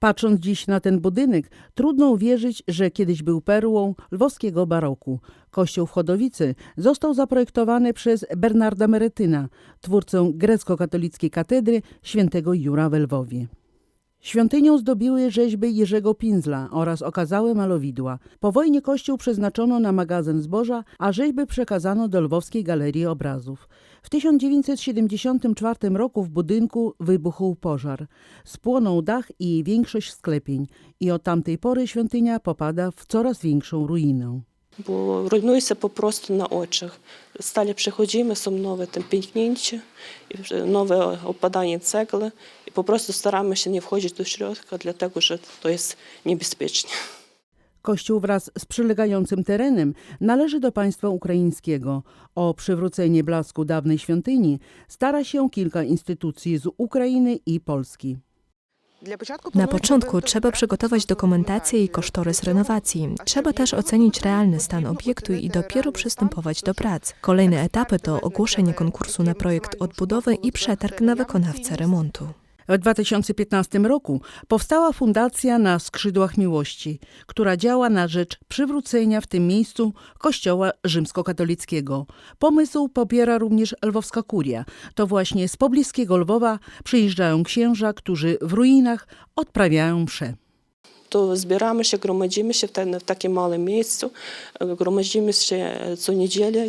Patrząc dziś na ten budynek, trudno uwierzyć, że kiedyś był perłą lwowskiego baroku. Kościół w Chodowicy został zaprojektowany przez Bernarda Meretyna, twórcę grecko-katolickiej katedry świętego Jura w Lwowie. Świątynią zdobiły rzeźby Jerzego Pinzla oraz okazałe malowidła. Po wojnie kościół przeznaczono na magazyn zboża, a rzeźby przekazano do Lwowskiej Galerii Obrazów. W 1974 roku w budynku wybuchł pożar. Spłonął dach i większość sklepień i od tamtej pory świątynia popada w coraz większą ruinę. Бо руйнується попросту на очах. Сталі приходимо, są nowe там pęknięcie, і вже нове опадання цегли. i po prostu staramy się nie wchodzić do środka, dlatego że to jest niebezpiecznie. Kościół wraz z przylegającym terenem należy do państwa ukraińskiego. O przywrócenie blasku dawnej świątyni stara się kilka instytucji z Ukrainy i Polski. Na początku trzeba przygotować dokumentację i kosztorys renowacji. Trzeba też ocenić realny stan obiektu i dopiero przystępować do prac. Kolejne etapy to ogłoszenie konkursu na projekt odbudowy i przetarg na wykonawcę remontu. W 2015 roku powstała Fundacja na Skrzydłach Miłości, która działa na rzecz przywrócenia w tym miejscu kościoła rzymskokatolickiego. Pomysł popiera również Lwowska Kuria. To właśnie z pobliskiego Lwowa przyjeżdżają księża, którzy w ruinach odprawiają msze. To zbieramy się, gromadzimy się w, ten, w takim małym miejscu, gromadzimy się e, co niedzielę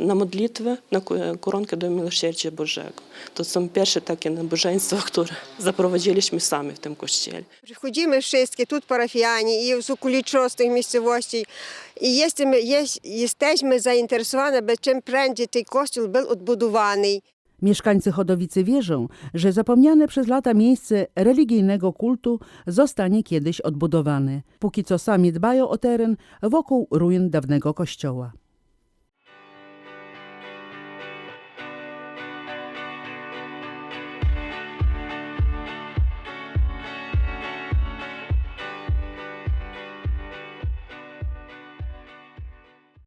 на modlitwę, na ku- koronkę do miłosierdzia Bożego. To są pierwsze takie nabożeństwa, które zaprowadziliśmy sami w tym kościele. Przychodzimy wszystkie, тут parafianie i z okolicznych miejscowości. I jesteśmy, jest, jesteśmy zainteresowane, by czym prędzej ten kościół był odbudowany. Mieszkańcy Chodowicy wierzą, że zapomniane przez lata miejsce religijnego kultu zostanie kiedyś odbudowane. Póki co sami dbają o teren wokół ruin dawnego kościoła.